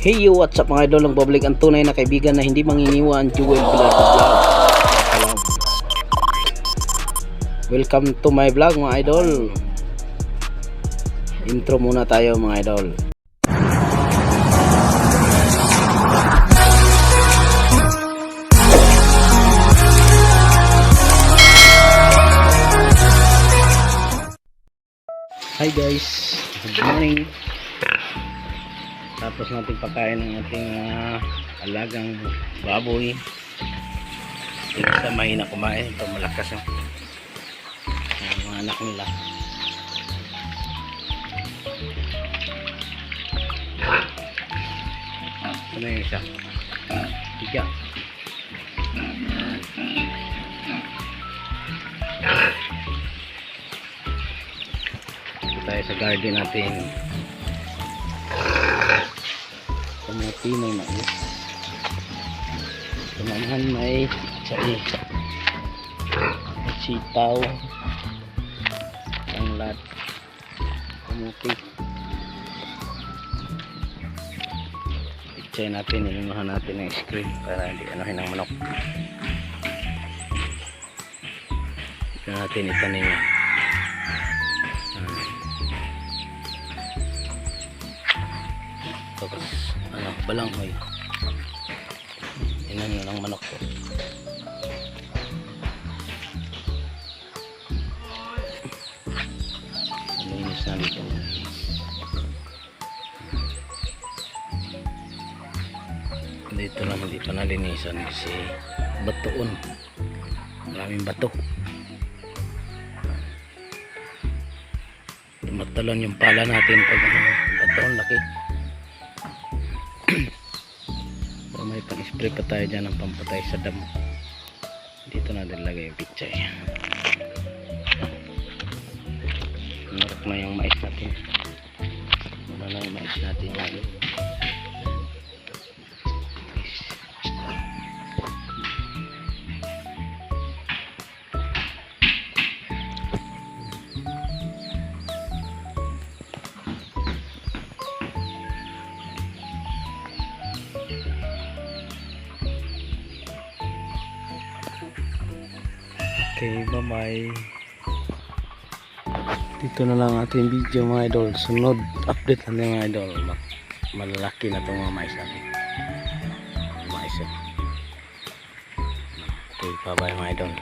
Hey yo, what's up mga idol? Ang public ang tunay na kaibigan na hindi manginiwan, Jewel Bilardo Vlog. Salam. Welcome to my vlog mga idol. Intro muna tayo mga idol. Hi guys, good morning. Tapos natin pakain ng ating ah, alagang baboy. Ito sa mahina kumain, ito malakas yung mga anak nila. Ano yung isa? Tiga. Tayo sa garden natin. Kamuti may mais. Ito naman may tsai. Sitaw. Tanglad. Kamuti. Pichay natin, inunahan natin ng screen para hindi anuhin ng manok. Ito natin itanim. Ah. Tapos, balanghoy. Inan yun ang manok ko. Malinis na dito. Dito lang hindi pa nalinisan kasi batoon. Maraming bato. Tumatalon yung pala natin pag ano, batoon laki. Pero may pang-spray pa tayo dyan ng pampatay sa damo. Dito na din lagay yung pichay. Marap na yung mais natin. Muna na yung mais natin lagi. Okay, bye-bye. Dito na lang ating video mga idol. Sunod update natin mga idol. Ma- Malalaki na itong mga mais natin. Mais. eh. Okay, bye-bye mga idol.